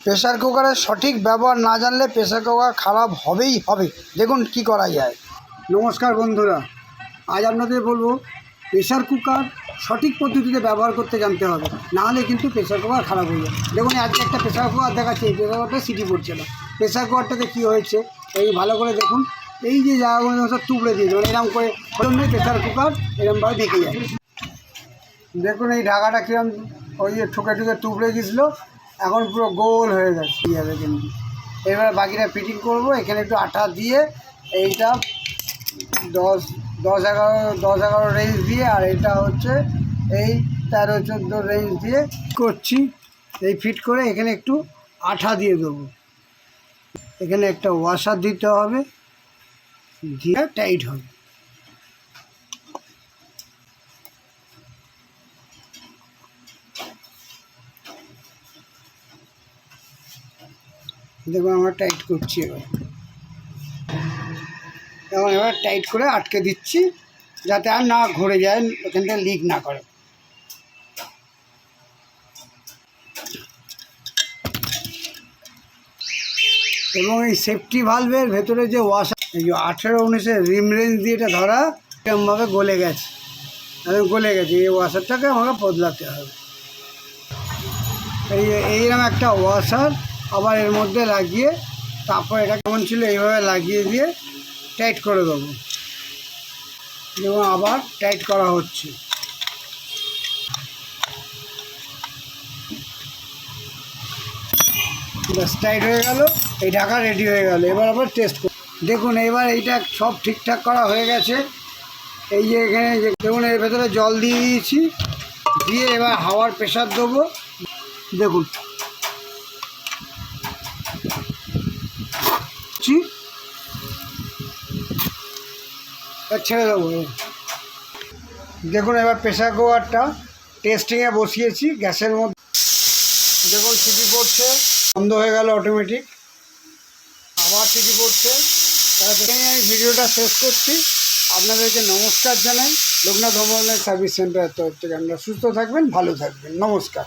Pressure কুকারের সঠিক ব্যবহার না জানলে প্রেশার কুকার খারাপ হবেই হবে। দেখুন কি করা যায়। নমস্কার বন্ধুরা, আজ আপনাদের বলব প্রেশার কুকার সঠিক পদ্ধতিতে ব্যবহার করতে জানতে হবে। নাহলে কিন্তু প্রেশার কুকার খারাপ হয়ে যায় দেখুন, আজকে একটা প্রেশার কুকার দেখাচ্ছে, এই প্রেসার কুকারটা সিটি পড়ছে না। প্রেসার কুকারটাতে কী হয়েছে, এই ভালো করে দেখুন। এই যে জায়গাগুলো সব তুবড়ে দিয়ে দেবেন এরকম করে জন্যই প্রেসার কুকার এরকমভাবে দেখে যায়। দেখুন, এই ঢাকাটা কিরম, ওই যে ঠুকে ঠুকে তুবড়ে গেছিল এখন পুরো গোল হয়ে ঠিক আছে কিন্তু এবারে বাকিটা ফিটিং করব, এখানে একটু আঠা দিয়ে এইটা দশ দশ এগারো দশ এগারো রেঞ্জ দিয়ে, আর এটা হচ্ছে এই তেরো, চোদ্দ রেঞ্জ দিয়ে করছি। এই ফিট করে এখানে একটু আঠা দিয়ে দেবো। এখানে একটা ওয়াশার দিতে হবে, দিয়ে টাইট হবে। দেখুন, আমরা টাইট করছি এবার। এবং এবার টাইট করে আটকে দিচ্ছি, যাতে আর না ঘুরে যায় ওখানটা লিক না করে। এবং এই সেফটি ভালভের ভেতরে যে ওয়াশার এই যে আঠেরো উনিশে রিম রেঞ্জ দিয়ে এটা ধরা এরকমভাবে গলে গেছে। এবং গলে গেছে, এই ওয়াশারটাকে আমাকে বদলাতে হবে। এই এইরকম একটা ওয়াশার আবার এর মধ্যে লাগিয়ে তারপর এটা কেমন ছিল এইভাবে লাগিয়ে দিয়ে টাইট করে দেবো। এবং আবার টাইট করা হচ্ছে। ব্যাস টাইট হয়ে গেল, এই ঢাকা রেডি হয়ে গেল। এবার আবার টেস্ট দেখুন, এবার এইটা সব ঠিকঠাক করা হয়ে গেছে। এই যে এখানে দেখুন, এর ভেতরে জল দিয়ে দিয়েছি। দিয়ে এবার হাওয়ার প্রেশার দেবো। দেখুন ছেড়ে দেবো। দেখুন, এবার প্রেশার কুকারটা টেস্টিংয়ে বসিয়েছি, গ্যাসের মধ্যে। দেখুন সিটি পড়ছে, বন্ধ হয়ে গেল অটোমেটিক আবার সিটি পড়ছে। তাহলে আমি ভিডিওটা শেষ করছি। আপনাদেরকে নমস্কার জানাই। লোকনাথ হোম সার্ভিস সেন্টারের তরফ থেকে। আপনারা সুস্থ থাকবেন, ভালো থাকবেন। নমস্কার।